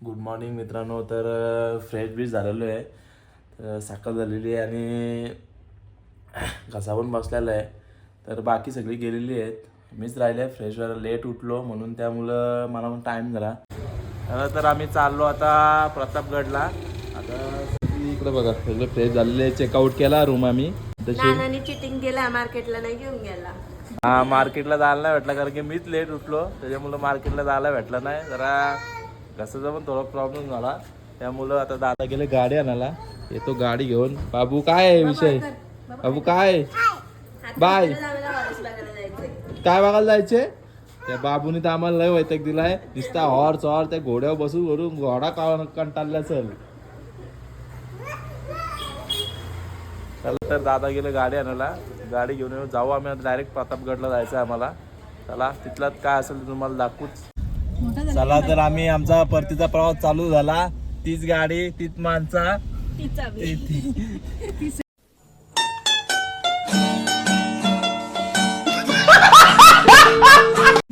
Good morning मित्रांनो. तर fresh beach झालेलो आहे. तर सकाळ झालेली आहे आणि घसा पण बसलेला आहे. तर बाकी सगळी गेलेली आहेत. मीच राहिले फ्रेश व्हायला लेट उठलो म्हणून त्यामुळं मला पण टाईम झाला. तर- आम्ही चाललो आता प्रतापगडला. आता सगळी इकडे बघा सगळं फ्रेश झालेले आहे. चेकआउट केला रूम आम्ही. तशी चिटिंग केला मार्केटला नाही घेऊन गेला. हा मार्केटला जायला नाही भेटला कारण की मीच लेट उठलो. त्याच्यामुळं मार्केटला जायला भेटलं नाही. जरा घसाचा पण थोडा प्रॉब्लेम झाला. त्यामुळं आता दादा गेले गाडी आणायला. येतो गाडी घेऊन. बाबू काय आहे विषय? बाबू काय? बाय. काय बघायला जायचे? त्या बाबूने तर आम्हाला लय वैतक दिलाय. नुसता हॉर्स हॉर त्या घोड्यावर बसून वरून घोडा का कंटाळला चल चला तर दादा गेले गाडी आणायला. गाडी घेऊन येऊ जाऊ आम्ही. डायरेक्ट प्रतापगडला जायचं आम्हाला. चला तिथलाच काय असेल तुम्हाला दाखवूच. चला तर आम्ही आमचा परतीचा प्रवास चालू झाला. तीच गाडी तीच माणसा. ती- ती-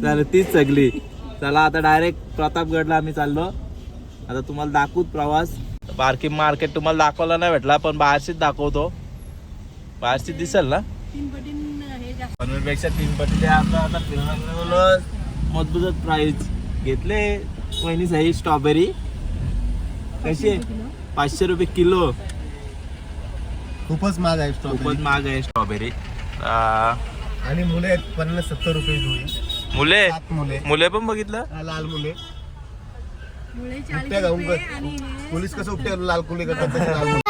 चालेल तीच सगळी. चला आता डायरेक्ट प्रतापगडला आम्ही चाललो. आता तुम्हाला दाखवूच प्रवास. बारकी मार्केट तुम्हाला दाखवला नाही भेटला पण बाहेरशीच दाखवतो. बाहेरशी दिसेल ना? पेक्षा तीन पटी आता फिरवलं मजबूतच प्राईस घेतले. वहिनी सही स्ट्रॉबेरी कशी आहे? पाचशे रुपये किलो. खूपच महाग आहे खूपच स्ट्रॉबेरी महाग आहे स्ट्रॉबेरी आणि मुले आहेत पन्नास सत्तर रुपये जुळी मुले? सात मुले. मुले पण बघितलं? हा, लाल मुले. उपट्या गाऊन पोलीस कसं उपट्या लाल कुले करतात तसे लाल मुले.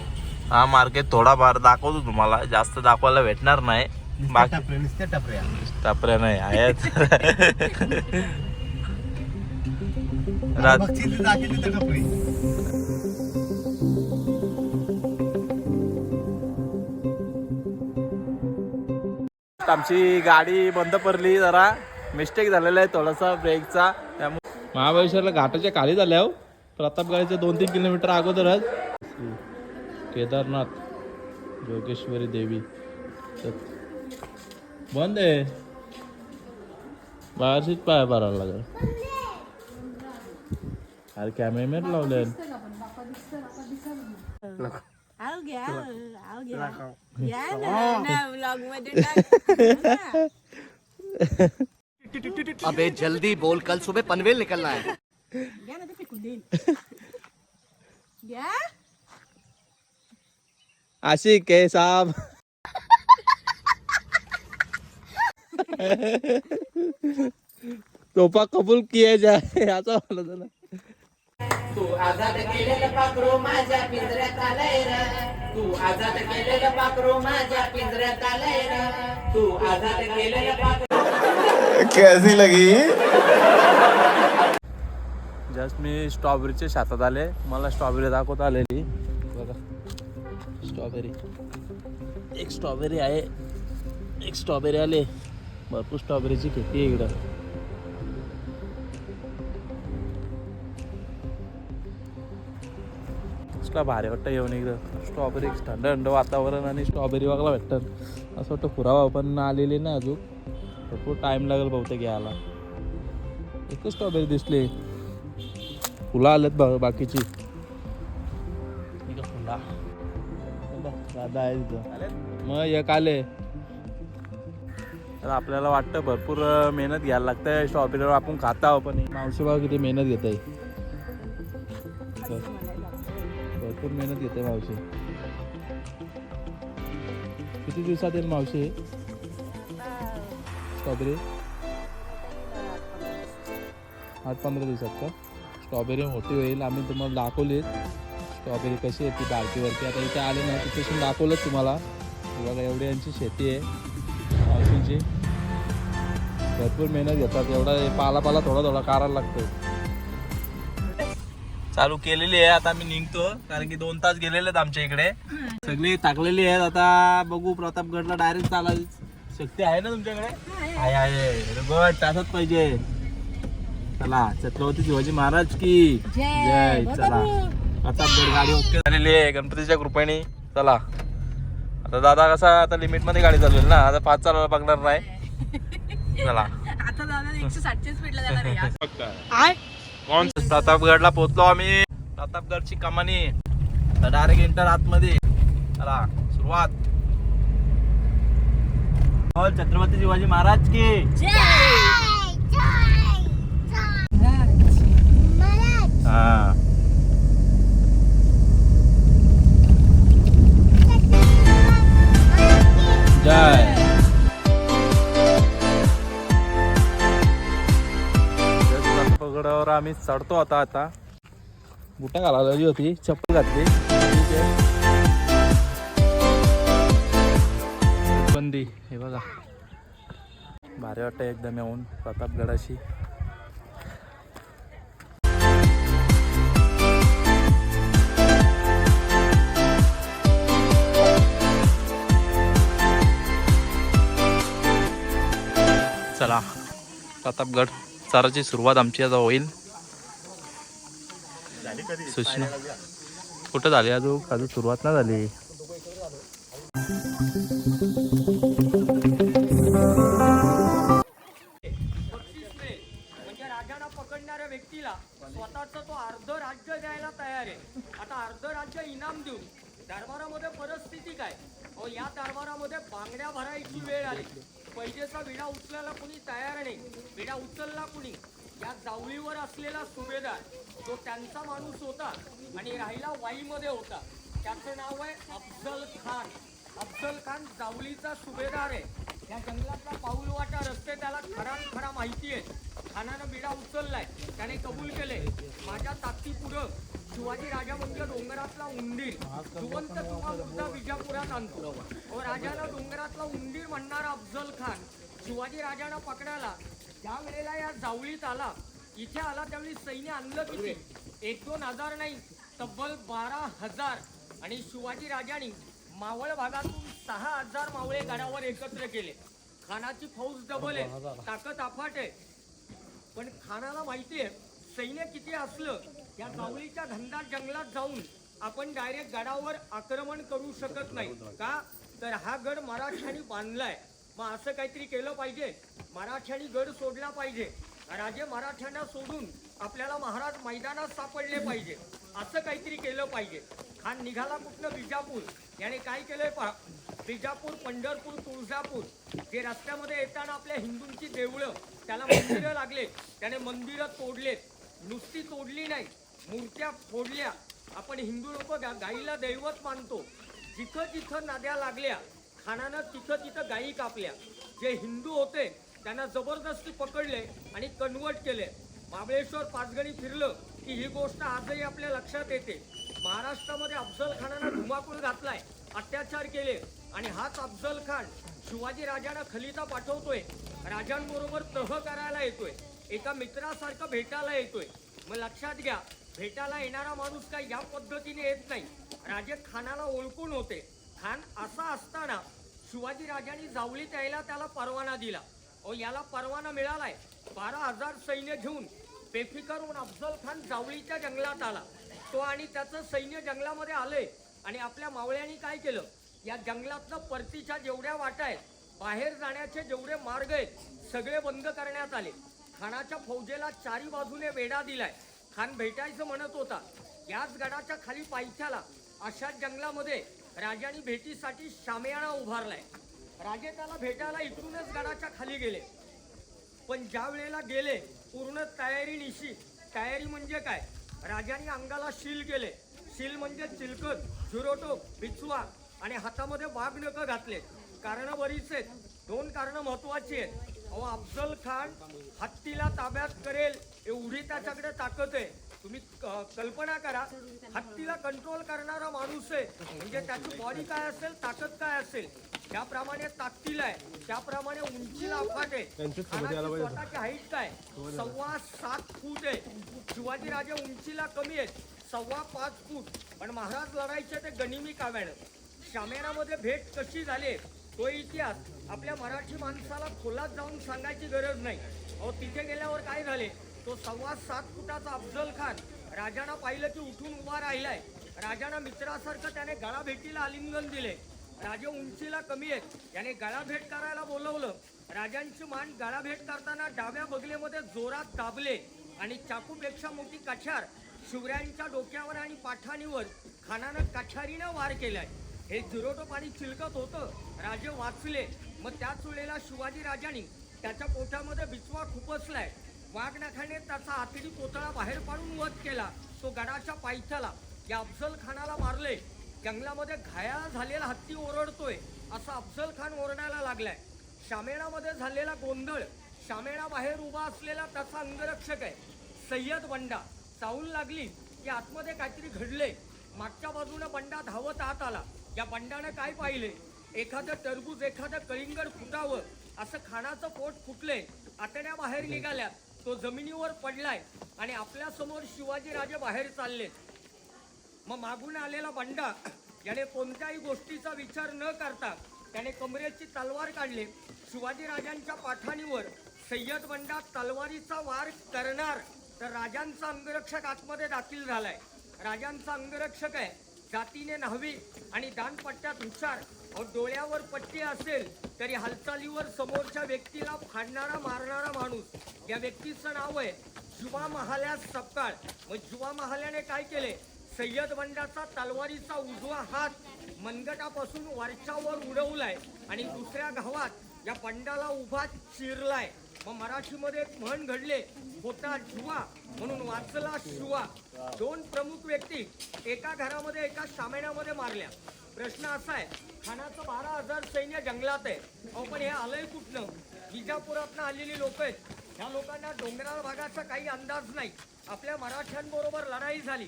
हा मार्केट थोडाफार दाखवतो तुम्हाला. जास्त दाखवायला भेटणार नाही. बाकी टपऱ्या नाही आहेत. आमची गाडी बंद पडली जरा मिस्टेक झालेला आहे थोडासा ब्रेकचा त्यामुळे महाबळेश्वरला घाटाच्या खाली झाल्या हो प्रतापगडाच्या दोन तीन किलोमीटर अगोदरच. केदारनाथ जोगेश्वरी देवी। तर बंद आहे बाहेरशीच पाय भरायला लागेल अरे कॅमेरा लावले आव घ्या आव घ्या घ्या ना ना vlog मध्ये टाक. अबे जल्दी बोल कल सुबह पनवेल निकलना है घ्या ना ते फेकून देईन घ्या आशिक है साहब तोफा कबूल किया जाए असं म्हणत होता ना. तू आजाद केलेलं पाखरू माझ्या पिंजऱ्यात आलंय र. तू आजाद केलेलं पाखरू माझ्या पिंजऱ्यात आलंय र. तू आजाद केलेलं पाखरू कैसी लगी? जस्ट मी स्ट्रॉबेरीच्या शेतात आले. मला स्ट्रॉबेरी दाखवत आलेली. बघा. स्ट्रॉबेरी एक स्ट्रॉबेरी आहे। एक स्ट्रॉबेरी आले। भरपूर स्ट्रॉबेरीची खेती आहे इकडं। कसला भारी वाटतं येऊन इकडं। स्ट्रॉबेरी थंड थंड वातावरण आणि स्ट्रॉबेरी वागला भेटतं। असं वाटतं पुरावा पण आलेली ना अजून। भरपूर टाईम लागेल बहुतेक यायला। एकच स्ट्रॉबेरी दिसली। फुलं आलेत बा बाकीची। दादा आहे मग एक आले तर आपल्याला वाटतं भरपूर मेहनत घ्यायला लागतं स्ट्रॉबेरीवर आपण खाता आहो पण ही मावशी किती मेहनत घेत आहे. भरपूर मेहनत घेते मावशी. किती दिवसात येईल मावशी? स्ट्रॉबेरी? आठ पंधरा दिवसात का? स्ट्रॉबेरी मोठी होईल. आम्ही तुम्हाला दाखवली स्ट्रॉबेरी कशी आहे ती बारकीवरती आता इथे आले ना तिथेसून दाखवलंच तुम्हाला. बघा एवढी यांची शेती आहे. मावशींची. भरपूर मेहनत घेतात. एवढा पाला पाला थोडा थोडा काढायला लागतो चालू केलेली आहे. आता मी निघतो कारण की दोन तास गेलेले आहेत आमच्या इकडे. सगळी टाकलेली आहेत. आता बघू प्रतापगडला डायरेक्ट चालायची शक्ती आहे ना तुमच्याकडे? आहे आहे. बट तासच पाहिजे. चला छत्रपती शिवाजी महाराज की. जय. चला. प्रतापगड गाडी ओके झालेली आहे. गणपतीच्या कृपेने. चला. आता दादा कसा आता लिमिटमध्ये गाडी चालवेल ना? आता पाच चालवायला बघणार नाही. चला. आता दादा एकशे साठशे स्पीडला जाणार आहे आज. काय कोण? प्रतापगडला पोहोचलो आम्ही. प्रतापगडची कमानी. डायरेक्ट इंटर आतमध्ये. चला. सुरुवात. बोल छत्रपती शिवाजी महाराज की. आम्ही चढतो आता आता. बुटा घालायला होती चप्पल घातली. बंदी हे बघा. भारी वाटतं एकदम येऊन प्रतापगडाशी. चला प्रतापगड चाराची सुरुवात आमची आता होईल. सूचना कुठं झाली अजून? अजून सुरुवात नाही झाली. म्हणजे पकडणाऱ्या व्यक्तीला स्वतःच तो अर्ध राज्य द्यायला तयार आहे. आता अर्ध राज्य इनाम देऊन दरबारामध्ये परिस्थिती काय? अहो या दरबारामध्ये बांगड्या भरायची वेळ आली. पैजेचा विडा उचलायला कुणी तयार नाही. विडा उचलला कुणी? या जावळीवर असलेला सुभेदार जो त्यांचा माणूस होता आणि राहिला वाईमध्ये होता त्याचं नाव आहे अफजल खान. अफजल खान जावलीचा सुभेदार आहे. या जंगलातला पाऊलवाटा रस्ते त्याला खरा खरा माहिती आहे. खानानं बिडा उचललाय. त्याने कबूल केले माझ्या ताकदी पुढं शिवाजी राजा म्हणजे डोंगरातला उंदीर. जिवंत किंवा मुद्दा विजापुरात आणतो. व राजाला डोंगरातला उंदीर म्हणणारा अफजल खान शिवाजी राजानं पकडायला ज्या वेळेला या जावळीत आला इथे आला त्यावेळी सैन्य आणलं किती? एक दोन हजार नाही तब्बल बारा हजार. आणि शिवाजी राजांनी मावळ भागातून सहा हजार मावळे गडावर एकत्र केले. खानाची फौज डबल आहे ताकद अफाट आहे. पण खानाला माहिती आहे सैन्य किती असलं या जावळीच्या घनदाट जंगलात जाऊन आपण डायरेक्ट गडावर आक्रमण करू शकत नाही. का? तर हा गड मराठ्यांनी बांधलाय. मग असं काहीतरी केलं पाहिजे. मराठ्यांनी गड सोडला पाहिजे. राजे मराठ्यांना सोडून आपल्याला महाराज मैदानात सापडले पाहिजे. असं काहीतरी केलं पाहिजे. खान निघाला कुठनं? विजापूर याने काय केलंय पहा? विजापूर पंढरपूर तुळजापूर. जे रस्त्यामध्ये येताना आपल्या हिंदूंची देवळं त्याला मंदिरं लागले. त्याने मंदिरं तोडलेत. नुसती तोडली नाही. मूर्त्या फोडल्या. आपण हिंदू लोक गाईला दैवत मानतो. जिथं जिथं नद्या लागल्या खानानं तिथं तिथं गायी कापल्या. जे हिंदू होते त्यांना जबरदस्ती पकडले आणि कन्वर्ट केले. महाबळेश्वर पाचगणी फिरलं की ही गोष्ट आजही आपल्या लक्षात येते. महाराष्ट्रामध्ये अफजल खानानं धुमाकूळ घातलाय अत्याचार केले आणि हाच अफजल खान शिवाजी राजांना खलिता पाठवतोय. राजांबरोबर तह करायला येतोय. एका मित्रासारखं भेटायला येतोय. मग लक्षात घ्या भेटायला येणारा माणूस काय या पद्धतीने येत नाही. राजे खानाला ओळखून होते. खान असा असताना शिवाजी राजांनी जावळीत यायला त्याला परवाना दिला. व याला परवाना मिळालाय. बारा हजार सैन्य घेऊन बेफिकरहून अफजल खान जावळीच्या जंगलात आला. तो आणि त्याचं सैन्य जंगलामध्ये आले आणि आपल्या मावळ्यांनी काय केलं? या जंगलातलं परतीच्या जेवढ्या वाटा आहेत बाहेर जाण्याचे जेवढे मार्ग आहेत सगळे बंद करण्यात आले. खानाच्या फौजेला चारी बाजूने वेढा दिलाय. खान भेटायचं म्हणत होता. याच गडाच्या खाली पायथ्याला अशा जंगलामध्ये राजांनी भेटीसाठी शामियाना उभारलाय. राजे त्याला भेटायला इकडूनच गडाच्या खाली गेले. पण ज्या वेळेला गेले पूर्ण तयारी निशी. तयारी म्हणजे काय? राजाने अंगाला शील केले. शील म्हणजे चिलकत झुरोटो बिचवा आणि हातामध्ये वाघ नकं घातले कारण बरीच आहेत. दोन कारण महत्वाची आहेत. अहो अफजल खान हत्तीला ताब्यात करेल एवढी त्याच्याकडे ताकद आहे. तुम्ही कल्पना करा हत्तीला कंट्रोल करणारा माणूस आहे. म्हणजे त्याची बॉडी काय असेल ताकद काय असेल? ज्याप्रमाणे ताकदीला आहे. त्याप्रमाणे उंचीला अफाट आहे. स्वतःची हाईट काय? सव्वा सात फूट आहे. शिवाजी राजे उंचीला कमी आहेत. सव्वा पाच फूट. पण महाराज लढायचे ते गनिमी काव्यानं. शामेरामध्ये भेट कशी झाली? तो इतिहास आपल्या मराठी माणसाला खोलात जाऊन सांगायची गरज नाही. अहो तिथे गेल्यावर काय झाले? तो सव्वा सात फुटाचा अफजल खान राजाना पाहिलं की उठून उभा राहिलाय. राजाना मित्रासारखं त्याने गळा भेटीला आलिंगन दिले. राजे उंचीला कमी आहेत. याने गळा भेट करायला बोलवलं. राजांची मान गळाभेट करताना डाव्या बगलेमध्ये जोरात दाबले आणि चाकूपेक्षा मोठी कछार शिवरायांच्या डोक्यावर आणि पाठाणीवर खानानं कछारीनं वार केलाय. हे झिरोटो पाणी चिलकत होतं. राजे वाचले. मग त्याच वेळेला शिवाजी राजांनी त्याच्या पोटामध्ये बिचवा खुपसलाय वाघनाखाने त्याचा आतडी पोतळा बाहेर पाडून वध केला. तो गडाच्या पायथ्याला या अफजल खानाला मारले. जंगलामध्ये घायाळ झालेला हत्ती ओरडतोय. असा अफजल खान ओरडायला लागलाय. शामेणामध्ये झालेला गोंधळ शामेणाबाहेर उभा असलेला त्याचा अंगरक्षक आहे. सय्यद बंडा चावून लागली की आतमध्ये काहीतरी घडले मागच्या बाजूने बंडा धावत आत आला. या बंडानं काय पाहिले? एखादं टरबूज एखादं कलिंगड फुटावं असं खानाचं पोट फुटले आतड्या बाहेर निघाल्या. तो जमिनीवर पडलाय आणि आपल्यासमोर शिवाजी राजे बाहेर चालले मग मागून आलेला बंडा याने कोणत्याही गोष्टीचा विचार न करता त्याने कमरेची तलवार काढली. शिवाजी राजांच्या पाठाणीवर सय्यद बंडा तलवारीचा वार करणार तर राजांचा अंगरक्षक आतमध्ये दाखल झालाय. राजांचा अंगरक्षक आहे. जातीने न्हावी आणि दानपट्ट्यात हुशार डोळ्यावर पट्टी असेल तरी हालचालीवर समोरच्या व्यक्तीला फाडणारा मारणारा माणूस. या व्यक्तीचं नाव आहे जुवा महाल्या सपकाळ. मग जुवा महाल्याने काय केले? सय्यद बंडाचा तलवारीचा उजवा हात मनगटापासून वरच्यावर उडवलाय आणि दुसऱ्या गावात या बंडाला उभा चिरलाय. मग मराठीमध्ये एक म्हण घडले होता जुवा म्हणून वाचला शिवा. दोन प्रमुख व्यक्ती एका घरामध्ये एका सामन्यामध्ये मारल्या. प्रश्न असा आहे खानाचं बारा हजार सैन्य जंगलात आहे. अहो पण हे आलंय कुठलं? विजापुरातनं आलेली लोक आहेत. ह्या लोकांना डोंगराळ भागाचा काही अंदाज नाही. आपल्या मराठ्यांबरोबर लढाई झाली.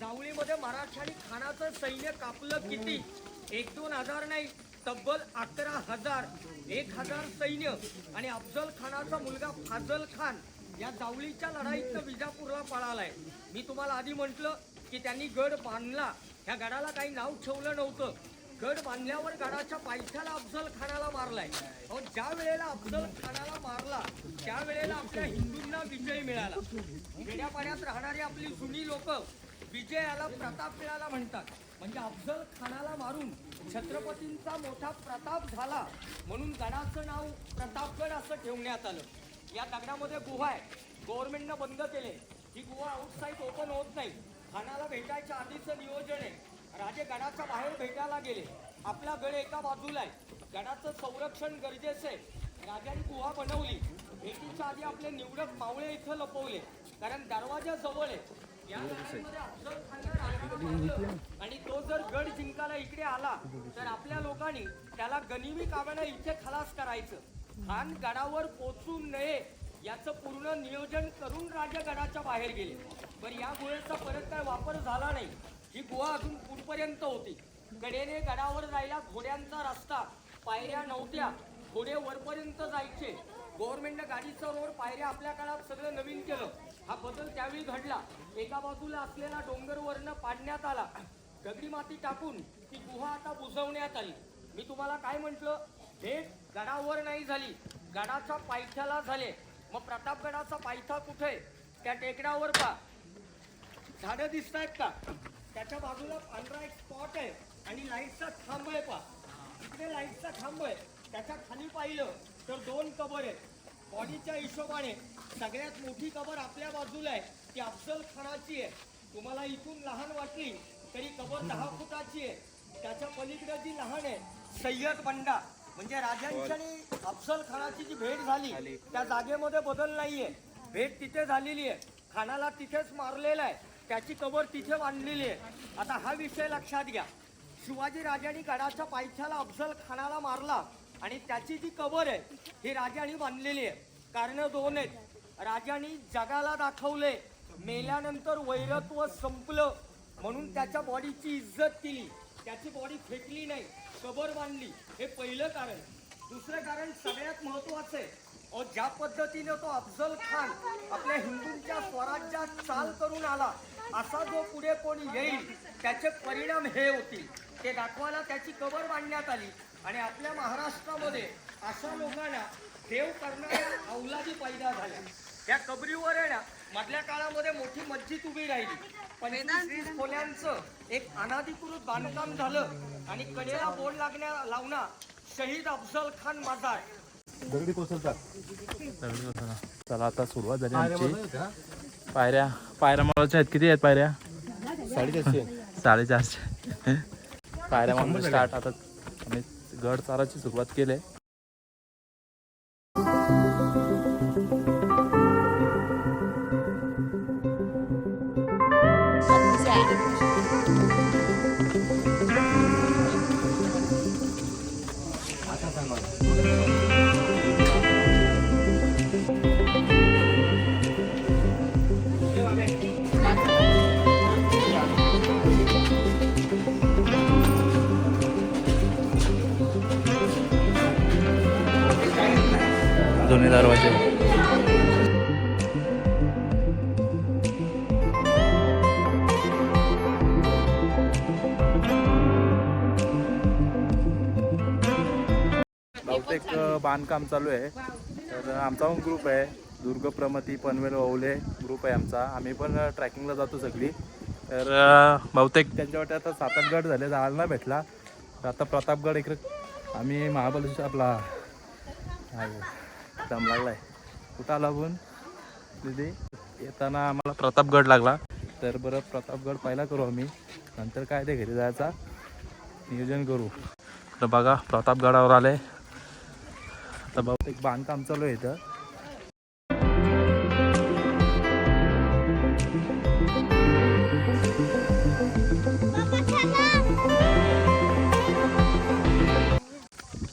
जावळीमध्ये मराठ्यांनी खानाचं सैन्य कापलं किती? एक दोन हजार नाही तब्बल अकरा हजार. एक हजार सैन्य. आणि अफजल खानाचा मुलगा फाजल खान या जावळीच्या लढाईतनं विजापूरला पळालाय. मी तुम्हाला आधी म्हटलं की त्यांनी गड बांधला. ह्या गडाला काही नाव ठेवलं नव्हतं. गड बांधल्यावर गडाच्या पायथ्याला अफजल खानाला मारलाय. अहो ज्या वेळेला अफजल खानाला मारला त्या वेळेला आपल्या हिंदूंना विजय मिळाला. खेड्यापाड्यात राहणारी आपली जुनी लोक विजयाला प्रताप मिळाला म्हणतात. म्हणजे अफजल खानाला मारून छत्रपतींचा मोठा प्रताप झाला म्हणून गडाचं नाव प्रतापगड असं ठेवण्यात आलं. या दगडामध्ये गुहा आहे गव्हर्नमेंटनं बंद केले. ही गुहा आउटसाईड ओपन होत नाही. खानाला भेटायच्या आधीचं नियोजन आहे. राजे गडाच्या बाहेर भेटायला गेले. आपला गड एका बाजूला आहे. गडाचं संरक्षण गरजेचं आहे. राजांनी गुहा बनवली. भेटीच्या आधी आपले निवडक मावळे इथं लपवले. कारण दरवाजा जवळ आहे. या. आणि तो जर गड जिंकायला इकडे आला तर आपल्या लोकांनी त्याला गनिमी कामानं इथे खलास करायचं. खान गडावर पोचू नये. याचं पूर्ण नियोजन करून राजा गडाच्या बाहेर गेले. पण या गुहेचा परत काय वापर झाला नाही. ही गुहा अजून कुठपर्यंत होती? कडेने गडावर जायला घोड्यांचा रस्ता पायऱ्या नव्हत्या. घोडे वरपर्यंत जायचे. गव्हर्नमेंटनं गाडीचा रोड पायऱ्या आपल्या काळात सगळं नवीन केलं. हा बदल त्यावेळी घडला. एका बाजूला असलेला डोंगरवरनं पाडण्यात आला. दगडी माती टाकून ती गुहा आता बुजवण्यात आली. मी तुम्हाला काय म्हटलं? भेट गडावर नाही झाली. गडाच्या पायथ्याला झाले. मग प्रतापगडाचा पायथा कुठे? त्या टेकड्यावर पा झाडं दिसत आहेत का? त्याच्या बाजूला पांढरा एक स्पॉट आहे आणि लाईटचा खांब आहे पा इकडे लाईटचा खांब आहे. त्याच्याखाली पाहिलं तर दोन कबर आहेत. बॉडीच्या हिशोबाने सगळ्यात मोठी कबर आपल्या बाजूला आहे. ती अफजल खानाची आहे. तुम्हाला इथून लहान वाटली तरी कबर दहा फुटाची आहे. त्याच्या पलीकडे जी लहान आहे सय्यद बंडा. म्हणजे राजांची आणि अफजल खानाची जी भेट झाली त्या जागेमध्ये बदल नाहीये. भेट तिथे झालेली आहे. खानाला तिथेच मारलेला आहे. त्याची कबर तिथे बांधलेली आहे. आता हा विषय लक्षात घ्या. शिवाजी राजांनी गडाच्या पायथ्याला अफजल खानाला मारला आणि त्याची जी कबर आहे ही राजांनी बांधलेली आहे. कारण दोन आहेत. राजांनी जगाला दाखवले मेल्यानंतर वैरत्व संपलं. म्हणून त्याच्या बॉडीची इज्जत केली. त्याची बॉडी फेकली नाही. कबर बांधली. हे पहिलं कारण. दुसरं कारण सगळ्यात महत्वाचं आहे अहो, ज्या पद्धतीने तो अफजल खान आपल्या हिंदूंच्या स्वराज्यात चाल करून आला असा जो पुढे कोणी येईल त्याचे परिणाम हे होतील. ते दाखवायला त्याची कबर बांधण्यात आली. आणि आपल्या महाराष्ट्रामध्ये अशा लोकांना देव करणाऱ्या अवलादी पैदा झाल्या. या कबरीवर येण्या मधल्या काळामध्ये मोठी मस्जिद उभी राहिली. पंचवीस वीस खोल्यांचं एक अनाधिकृत बांधकाम झालं आणि कडेला बोर्ड लागण्या लावणार शहीद अफजल खान मजार दगडी कोसळतात. दगडी. चला आता सुरुवात झाली आमची. पायऱ्या पायऱ्या मारायच्या आहेत. किती आहेत पायऱ्या? साडेचारशे. साडेचारशे. पायऱ्या मारून स्टार्ट आता आम्ही गड चाराची सुरुवात केली आहे. बहुतेक बांधकाम चालू आहे. तर आमचा पण ग्रुप आहे. दुर्ग प्रमती पनवेल ओवले ग्रुप आहे आमचा. आम्ही पण ट्रॅकिंगला जातो सगळी. तर बहुतेक त्यांच्या वाटे आता सात आठ गड झाले. जायला ना भेटला. तर आता प्रतापगड इकडे आम्ही महाबलेश्वर आपला दम लागला आहे कुठं आला पण दिदी? येताना आम्हाला प्रतापगड लागला. तर बरं प्रतापगड पहिला करू आम्ही. नंतर काय ते घरी जायचा नियोजन करू. तर बघा प्रतापगडावर आले. आता बहुतेक बांधकाम चालू आहे इथं.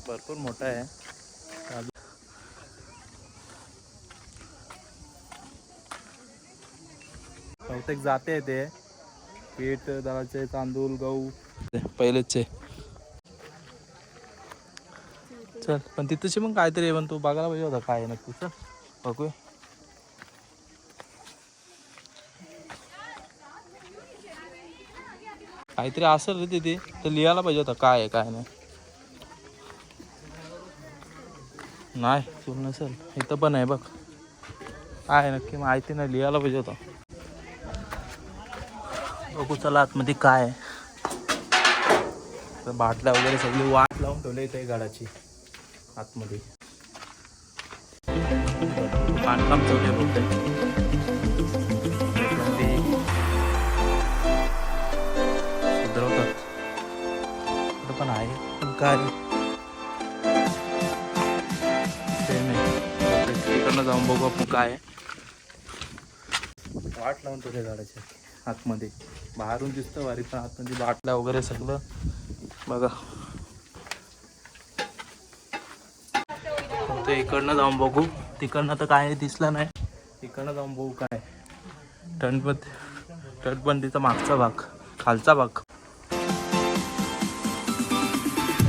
भरपूर मोठा आहे. बहुतेक जाते ते. पीठ दळाचे तांदूळ गहू. पहिलेच चल पण तिथंशी मग काहीतरी आहे पण तू बघायला पाहिजे होता काय नक्की चल बघूया. काहीतरी असेल रे तिथे तर लिहायला पाहिजे होता काय आहे काय नाही. तू नसेल. इथं पण आहे बघ. काय नक्की माहिती नाही लिहायला पाहिजे होता. बघू चला आतमध्ये काय आहे. तर बाटल्या वगैरे सगळी वाट लावून ठेवली इथे गाडाची आतमध्ये. बांधकाम चालू आहे पण आहे. पण काय? ते तिकडनं जाऊन बघू आपण काय. वाट लावून ठेवली गाड्याच्या आतमध्ये. बाहेरून दिसतं वारी पण आतमध्ये बाटल्या वगैरे सगळं. बघा. तर इकडनं जाऊन बघू. तिकडनं तर काय दिसलं नाही. तिकडनं जाऊन बघू काय. टणपत तटबंदीचा मागचा भाग खालचा भाग.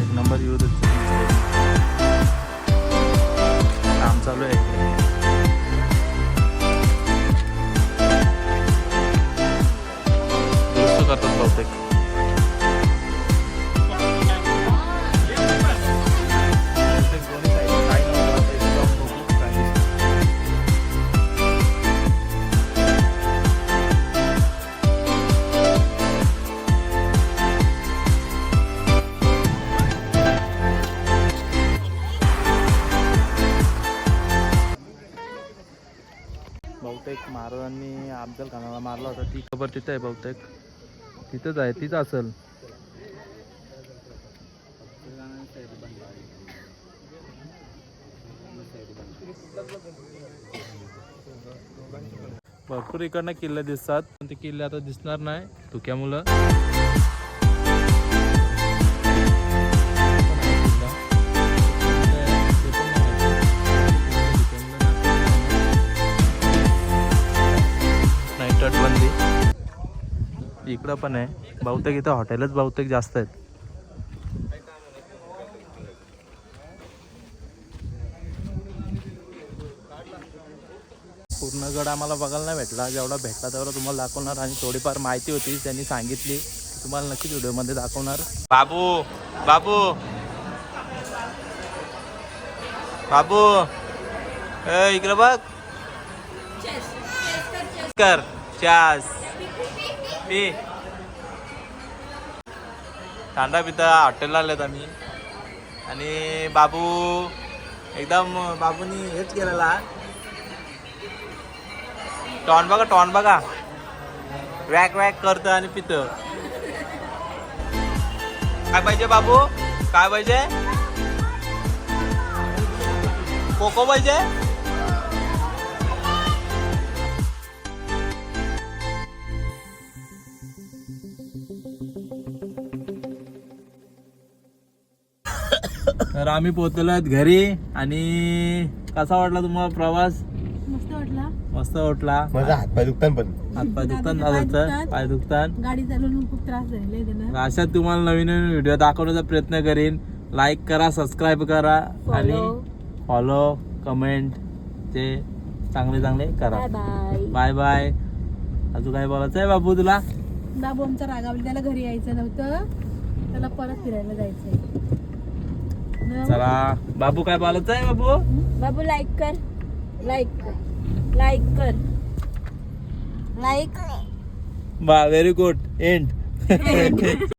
एक नंबर येऊ काम चालू आहे. मारला तिथं खबर आहे बहुतेक. तिथंच आहे तीच असेल. भरपूर इकडनं किल्ले दिसतात. पण ते किल्ले आता दिसणार नाही धुक्यामुळं. पण आहे. बहुतेक इथं हॉटेलच बहुतेक जास्त आहेत. पूर्ण गड आम्हाला बघायला नाही भेटला. जेवढा भेटला तेवढा तुम्हाला दाखवणार आणि थोडीफार माहिती होती त्यांनी सांगितली. तुम्हाला नक्कीच व्हिडिओमध्ये दाखवणार. बाबू बाबू. बाबू. ए, इकडे बघ. कर चास पी कांदा पिता हॉटेलला आलेत आम्ही. आणि बाबू एकदम बाबूनी हेच केलेला. टॉन बघा टॉन बघा. वॅक वॅक करतं आणि पितं. काय पाहिजे बाबू? काय पाहिजे? कोको पाहिजे? तर आम्ही पोहोचलो आहेत घरी आणि कसा वाटला तुम्हाला प्रवास? मस्त वाटला. मस्त वाटला. माझा हातपाय दुखतान पण. हातपाय दुखतात. पाय दुखतात गाडी चालवून खूप त्रास अशात तुम्हाला नवीन नवीन व्हिडिओ दाखवण्याचा प्रयत्न करीन. लाईक करा सबस्क्राईब करा आणि. फॉलो कमेंट ते चांगले चांगले करा. बाय बाय बाय अजून काय बोलायचं आहे बाबू तुला? बाबू आमचा रागावला त्याला घरी यायचं नव्हतं. त्याला परत फिरायला जायचंय? चला. बाबू काय बोलायचं आहे बाबू? बाबू लाईक कर. लाईक कर. लाईक कर. लाईक बा व्हेरी गुड एंड